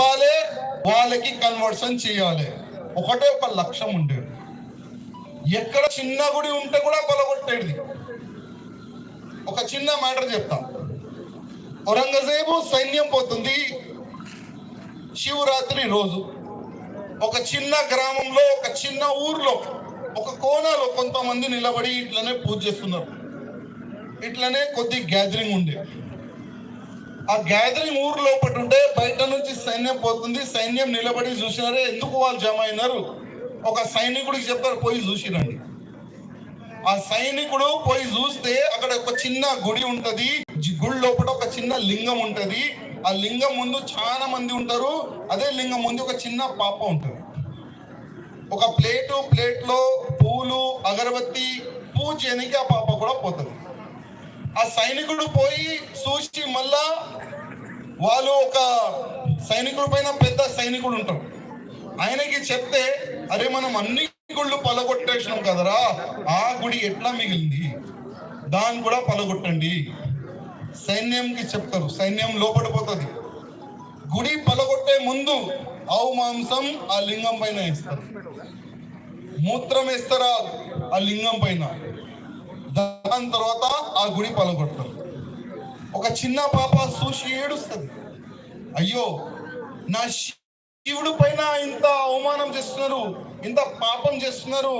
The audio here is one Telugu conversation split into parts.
చెప్పాలి వాళ్ళకి కన్వర్షన్ చేయాలి. ఒకటే ఒక లక్ష్యం ఉండేది. ఎక్కడ చిన్న గుడి ఉంటే కూడా పొలగొట్టేది ఒక చిన్న మ్యాటర్ చెప్తాం. ఔరంగజేబు సైన్యం పోతుంది శివరాత్రి రోజు. ఒక చిన్న గ్రామంలో ఒక చిన్న ఊర్లో ఒక కోణలో కొంతమంది నిలబడి ఇట్లనే పూజ చేస్తున్నారు. ఇట్లనే కొద్ది గ్యాదరింగ్ ఉండేది ఆ గ్యాదరింగ్ ఊరు లోపల ఉంటే బయట నుంచి సైన్యం పోతుంది. సైన్యం నిలబడి చూసినారే ఎందుకు వాళ్ళు జమ అయినారు? ఒక సైనికుడికి చెప్తారు పోయి చూసిరండి. ఆ సైనికుడు పోయి చూస్తే అక్కడ ఒక చిన్న గుడి ఉంటది. గుడి లోపల ఒక చిన్న లింగం ఉంటది. ఆ లింగం ముందు చాలా మంది ఉంటారు. అదే లింగం ముందు ఒక చిన్న పాప ఉంటుంది. ఒక ప్లేటు ప్లేట్లో పూలు అగరబత్తి పూజ చేయడానికి ఆ పాప కూడా పోతుంది. ఆ సైనికుడు పోయి చూసి మళ్ళా వాళ్ళు ఒక సైనికుడి పైన పెద్ద సైనికుడు ఉంటారు ఆయనకి చెప్తే అరే మనం అన్ని గుళ్ళు పలగొట్టేసినాం కదరా? ఆ గుడి ఎట్లా మిగిలింది? దాన్ని కూడా పలగొట్టండి. సైన్యంకి చెప్తారు. సైన్యం లోపడిపోతుంది గుడి పలగొట్టే ముందు ఆవు మాంసం ఆ లింగం పైన వేస్తారు. మూత్రం వేస్తారా? ఆ లింగం పైన. దాని తర్వాత ఆ గుడి పలగొట్టారు ఒక చిన్న పాప చూసి ఏడుస్తుంది. అయ్యో నా శివుడు పైన ఇంత అవమానం చేస్తున్నారు ఇంత పాపం చేస్తున్నారు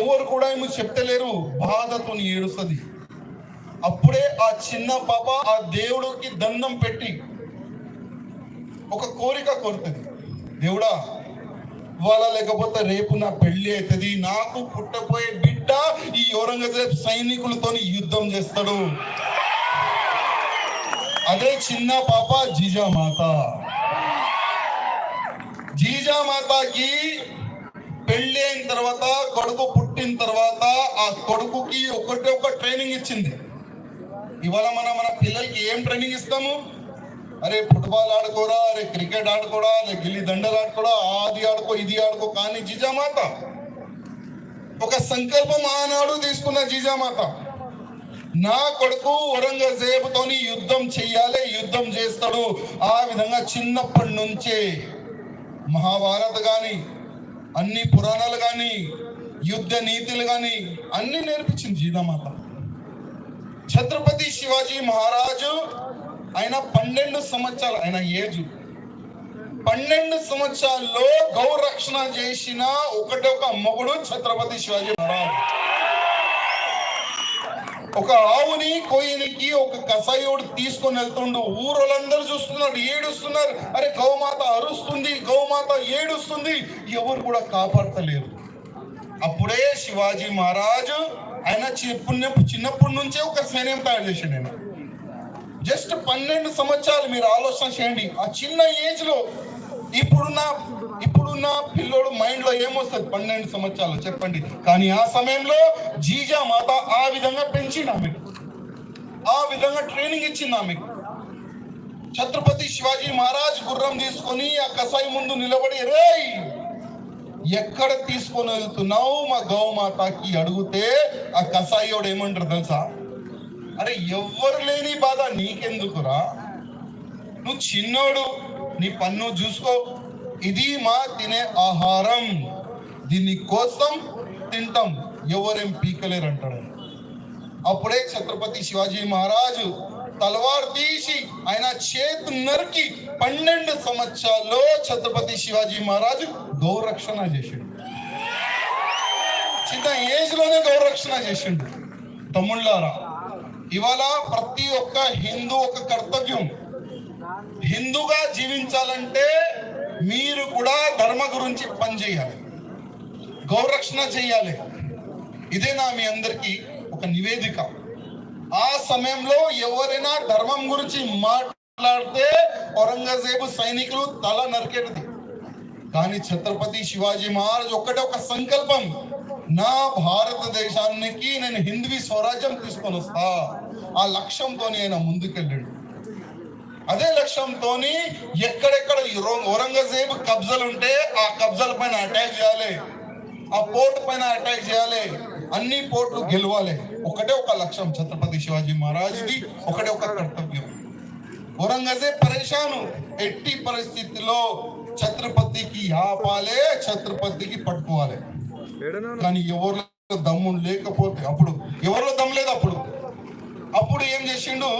ఎవరు కూడా ఏమి చెప్తలేరు బాధతో ఏడుస్తుంది. అప్పుడే ఆ చిన్న పాప ఆ దేవుడికి దండం పెట్టి ఒక కోరిక కోరుతుంది. దేవుడా ఇవాళ లేకపోతే రేపు నా పెళ్ళి అవుతుంది. నాకు పుట్టపోయే బిడ్డ ఈ ఔరంగజేబ్ సైనికులతో యుద్ధం చేస్తాడు. అదే చిన్న పాప జీజామాత జీజామాతకి పెళ్ళి అయిన తర్వాత కొడుకు పుట్టిన తర్వాత ఆ కొడుకుకి ఒకటే ఒక ట్రైనింగ్ ఇచ్చింది. ఇవాళ మనం మన పిల్లలకి ఏం ట్రైనింగ్ ఇస్తాము? అరే ఫుట్బాల్ ఆడుకోరా అరే క్రికెట్ ఆడుకోరా అరే గిల్లి దండలు ఆడుకోరా అది ఆడుకో ఇది ఆడుకో కానీ జీజామాత. ఒక సంకల్పం ఆనాడు తీసుకున్న జీజామాత. నా కొడుకు ఔరంగజేబుతోని యుద్ధం చెయ్యాలి యుద్ధం చేస్తాడు. ఆ విధంగా చిన్నప్పటి నుంచే మహాభారత్ కానీ అన్ని పురాణాలు కానీ యుద్ధ నీతులు కానీ అన్ని నేర్పించింది జీజామాత. ఛత్రపతి శివాజీ మహారాజు ఆయన పన్నెండు సంవత్సరాలు ఆయన ఏజ్. పన్నెండు సంవత్సరాల్లో గౌరక్షణ చేసిన ఒకటొక ఒక మొగుడు ఛత్రపతి శివాజీ మహారాజ్. ఒక ఆవుని కోయినికి ఒక కసాయోడు తీసుకొని వెళ్తుండు. ఊరోళ్ళందరూ చూస్తున్నారు ఏడుస్తున్నారు. అరే గౌమాత అరుస్తుంది గౌమాత ఏడుస్తుంది. ఎవరు కూడా కాపాడతలేరు. అప్పుడే శివాజీ మహారాజు ఆయన చిన్నప్పుడు చిన్నప్పటి నుంచే ఒక సైన్యం తయారు చేసిండు ఆయన. జస్ట్ పన్నెండు సంవత్సరాలు మీరు ఆలోచన చేయండి. ఆ చిన్న ఏజ్లో ఇప్పుడున్న ఇప్పుడున్న పిల్లోడు మైండ్లో ఏమొస్తుంది? పన్నెండు సంవత్సరాలు చెప్పండి. కానీ ఆ సమయంలో జీజా మాత ఆ విధంగా పెంచింది ఆమెకు ఆ విధంగా ట్రైనింగ్ ఇచ్చింది ఆమెకు. ఛత్రపతి శివాజీ మహారాజ్ గుర్రం తీసుకొని ఆ కసాయి ముందు నిలబడి రేయ్ ఎక్కడ తీసుకొని వెళ్తున్నావు మా గౌమాతకి? అడిగితే ఆ కసాయియోడు ఏమంటారు తెలుసా? అరే ఎవ్వరు లేని బాధ నీకెందుకురా? నువ్వు చిన్నోడు నీ పన్ను చూసుకో. ఇది మా తినే ఆహారం. దీని కోసం తింటాం. ఎవరేం పీకలేరు అంటాడు అప్పుడే ఛత్రపతి శివాజీ మహారాజు తలవారు తీసి ఆయన చేతి నరికి పన్నెండు సంవత్సరాల్లో ఛత్రపతి శివాజీ మహారాజు గౌరక్షణ చేసిండు. చిన్న ఏజ్లోనే గౌరక్షణ చేసిండు. తమ్ముళ్ళారా? ఇవాళ ప్రతి ఒక్క హిందూ ఒక కర్తవ్యం. హిందూగా జీవించాలంటే మీరు కూడా ధర్మ గురించి పనిచేయాలి గౌరక్షణ చేయాలి. ఇదే నా మీ అందరికీ ఒక నివేదిక. ఆ సమయంలో ఎవరైనా ధర్మం గురించి మాట్లాడితే ఔరంగజేబు సైనికులు తల నరికేటది. కానీ ఛత్రపతి శివాజీ మహారాజ్ ఒక్కటే ఒక సంకల్పం. నా భారతదేశానికి నేను హిందీ స్వరాజ్యం తీసుకొని వస్తా. ఆ లక్ష్యంతో ఆయన ముందుకెళ్ళాడు. అదే లక్ష్యంతో ఎక్కడెక్కడ ఔరంగజేబు కబ్జాలు ఉంటే ఆ కబ్జాల పైన అటాక్ చేయాలి. ఆ పోర్ట్ పైన అటాక్ చేయాలి. అన్ని పోర్ట్లు గెలవాలి. ఒకటే ఒక లక్ష్యం ఛత్రపతి శివాజీ మహారాజ్ది ఒకటే ఒక కర్తవ్యం. ఔరంగజేబ్ పరేషాను ఎట్టి పరిస్థితిలో ఛత్రపతికి ఆపాలే ఛత్రపతికి పట్టుకోవాలి. కానీ ఎవరిలో దమ్ము లేకపోతే అప్పుడు ఎవరిలో దమ్ము లేదు అప్పుడు. అప్పుడు ఏం చేసిండు?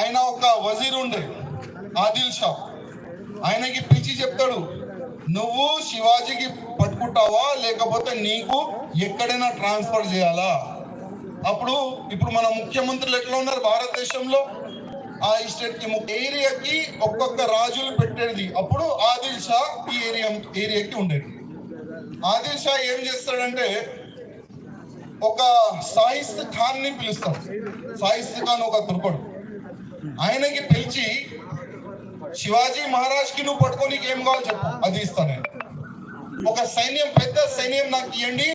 ఆయన ఒక వజీర్ ఉండే ఆదిల్ షా. ఆయనకి పిలిచి చెప్తాడు నువ్వు శివాజీకి పట్టుకుంటావా? లేకపోతే నీకు ఎక్కడైనా ట్రాన్స్ఫర్ చేయాలా? అప్పుడు ఇప్పుడు మన ముఖ్యమంత్రులు ఎట్లా ఉన్నారు? భారతదేశంలో ఆ స్టేట్కి ఏరియాకి ఒక్కొక్క రాజులు పెట్టేది. అప్పుడు ఆదిల్ షా ఈ ఏరియా ఏరియాకి ఉండేది. ఆదిల్ షా ఏం చేస్తాడంటే ఒక సాయిస్త్ ఖాన్ని పిలుస్తాడు. సాయిస్త్ ఖాన్ ఒక తుర్కుడు ఆయనకి పిలిచి శివాజీ మహారాజ్కి నువ్వు పట్టుకోనికి ఏం కావాలి చెప్పు. అది ఇస్తాను నేను. ఒక సైన్యం పెద్ద సైన్యం నాకు ఇవ్వండి